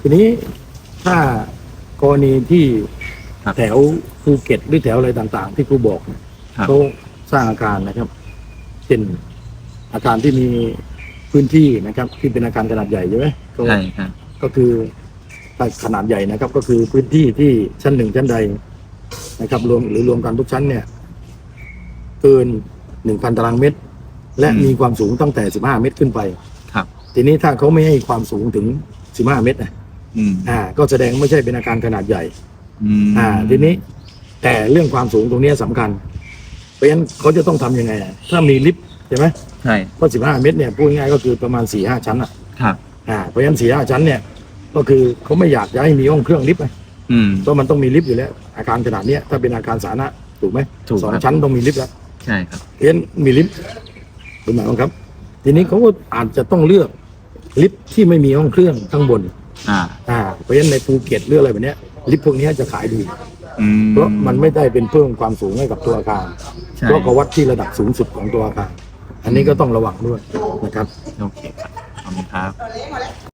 ทีนี้ถ้ากรณีที่ครับแถวภูเก็ตหรือแถวอะไรต่างๆ ที่ครูบอกเนี่ยครับ เขาสร้างอาคารนะครับเป็นอาคารที่มีพื้นที่นะครับ ที่เป็นอาคารขนาดใหญ่ใช่ไหมก็ใช่ครับก็คือขนาดใหญ่นะครับ ก็คือพื้นที่ที่ชั้นหนึ่งชั้นใดนะครับ รวมหรือรวมกันทุกชั้นเนี่ย เกินหนึ่งพันตารางเมตร และมีความสูงตั้งแต่สิบห้าเมตรขึ้นไป ครับ ทีนี้ถ้าเขาไม่ให้ความสูงถึงสิบห้าเมตรนะ อืมอ่า ก็แสดงไม่ใช่เป็นอาคารขนาดใหญ่ อืมอ่า ทีนี้แต่เรื่องความสูงตรงเนี้ยสำคัญ เพราะฉะนั้นเขาจะต้องทำยังไงอะถ้ามีลิฟต์ใช่ไหมใช่เพราะสิบห้าเมตรเนี่ยพูดง่ายๆก็คือประมาณสี่ห้าชั้นอะครับ อ่าเพราะฉะนั้นสี่ห้าชั้นเนี่ยก็คือเขาไม่อยากจะให้มีห้องเครื่องลิฟต์ไงอืม เพราะมันต้องมีลิฟต์อยู่แล้ว อาคารขนาดเนี้ยถ้าเป็นอาคารสาธารณะถูกไหมถูกสองครับชั้นต้องมีลิฟต์แล้ว ใช่ครับ เพราะฉะนั้นมีลิฟต์เป็นหมายความครับ ทีนี้เขาก็อาจจะต้องเลือกลิฟต์ที่ไม่มีห้องเครื่องข้างบน อ่า อ่าเพราะฉะนั้นในภูเก็ตหรืออะไรแบบเนี้ยลิฟต์พวกเนี้ยจะขายดี อืม เพราะมันไม่ได้เป็นเพิ่มความสูงให้กับตัวอาคารใช่ เพราะเขาวัดที่ระดับสูงสุดของตัวอาคาร อันนี้ก็ต้องระวังด้วยนะครับ โอเคครับขอบคุณครับ